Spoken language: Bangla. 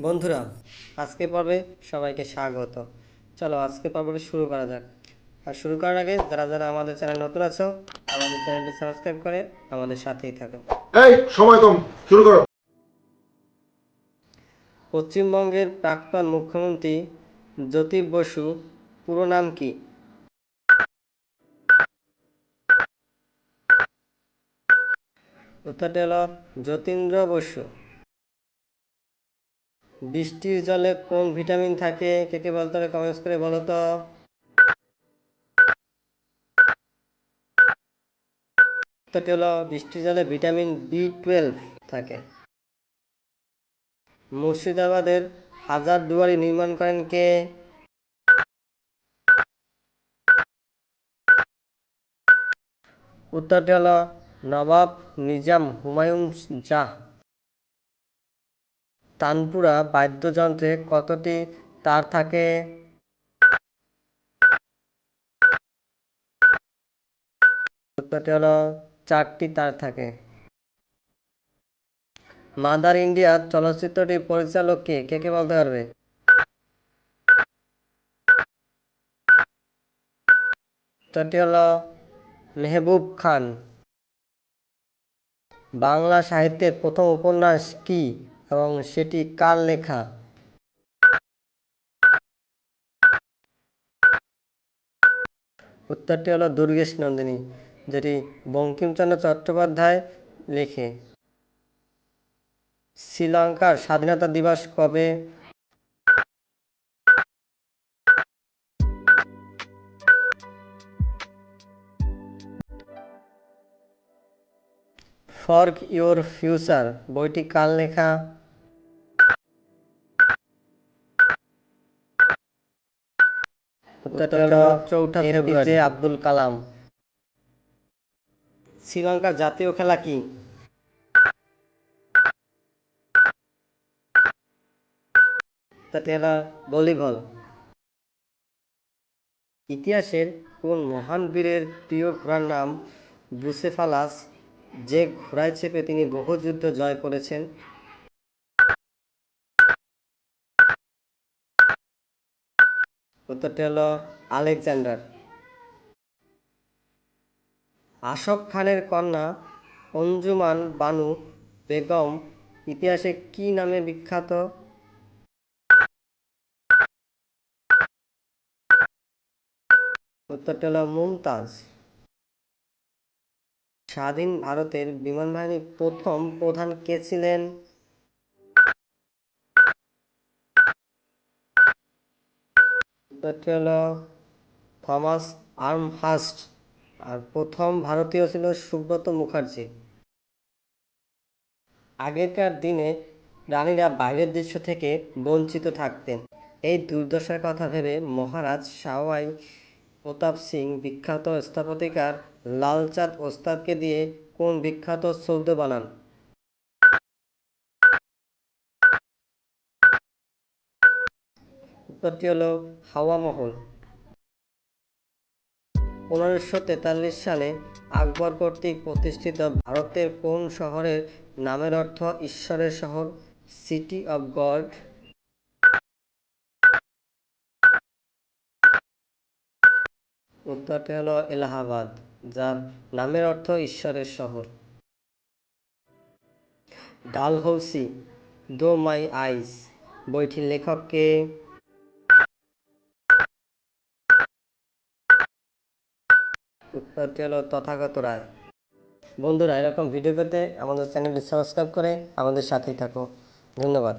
বন্ধুরা আজকে পর্বে সবাইকে স্বাগত। চলো আজকে পর্বটি শুরু করা যাক। আর শুরু করার আগে যারা যারা আমাদের চ্যানেল নতুন আছো আমাদের চ্যানেলটি সাবস্ক্রাইব করে আমাদের সাথেই থাকো। এই সময় কম শুরু করো। পশ্চিমবঙ্গের প্রাক্তন মুখ্যমন্ত্রী জ্যোতি বসু পুরো নাম কি? উত্তরটি হলো যতীন্দ্র বসু। বৃষ্টির জলে কোন ভিটামিন থাকে? কে কে বলতে হবে কমেন্টস করে বলো তো। হলো বৃষ্টির জলে ভিটামিন বি টুয়েলভ থাকে। মুর্শিদাবাদের হাজার দুয়ারি নির্মাণ করেন কে? উত্তরটি হলো নবাব নিজাম হুমায়ুন শাহ তানপুরা বাদ্যযন্ত্রে কতটি তার থাকে? উত্তরটি হলো চারটি তার থাকে। মাদার ইন্ডিয়া চলচ্চিত্রটির পরিচালক কে? কে কে বলতে পারবে? উত্তরটি হলো মেহবুব খান। বাংলা সাহিত্যের প্রথম উপন্যাস কি? এবং সেটি কার লেখা? উত্তরটি হলো দুর্গেশ নন্দিনী, যেটি বঙ্কিমচন্দ্র চট্টোপাধ্যায় লেখে। শ্রীলঙ্কার স্বাধীনতা দিবস কবে? ফর্ক ইউর ফিউচার, বইটি কার লেখা? চৌঠা আব্দুল কালাম। শ্রীলঙ্কার জাতীয় খেলা কি? ভলিবল। ইতিহাসের কোন মহান বীরের প্রিয় ঘোড়ার নাম বুসেফালাস যে ঘোড়ায় চেপে তিনি বহু যুদ্ধ জয় করেছেন? উত্তরটি হলো আলেকজান্ডার। আশফ খানের কন্যা অঞ্জুমান বানু বেগম ইতিহাসে কি নামে বিখ্যাত? উত্তরটি হলো মুমতাজ। স্বাধীন ভারতের বিমান বাহিনীর প্রথম প্রধান কে ছিলেন? উত্তরটি হলো থমাস আর্মহাস্ট আর প্রথম ভারতীয় ছিল সুব্রত মুখার্জি। আগেকার দিনে রানীরা বাইরের দৃশ্য থেকে বঞ্চিত থাকতেন। এই দুর্দশার কথা ভেবে মহারাজ শাহওয়াই প্রতাপ সিং বিখ্যাত স্থাপতিকার লালচাঁদ ওস্তাদকে দিয়ে কোন বিখ্যাত সৌধ বানান? উত্তরটি হলো হাওয়া মহল। পনেরোশো তেতাল্লিশ সালে আকবর কর্তৃক প্রতিষ্ঠিত ভারতের কোন শহরের নামের অর্থ ঈশ্বরের শহর? সিটি অফ গড উত্তরটি হলো এলাহাবাদ, যার নামের অর্থ ঈশ্বরের শহর। ডালহৌসি, দো মাই আইস, বইটির লেখককে উত্তরটি হলো তথাগত রায়। বন্ধুরা, এরকম ভিডিও পেতে আমাদের চ্যানেলটি সাবস্ক্রাইব করে আমাদের সাথেই থাকো। ধন্যবাদ।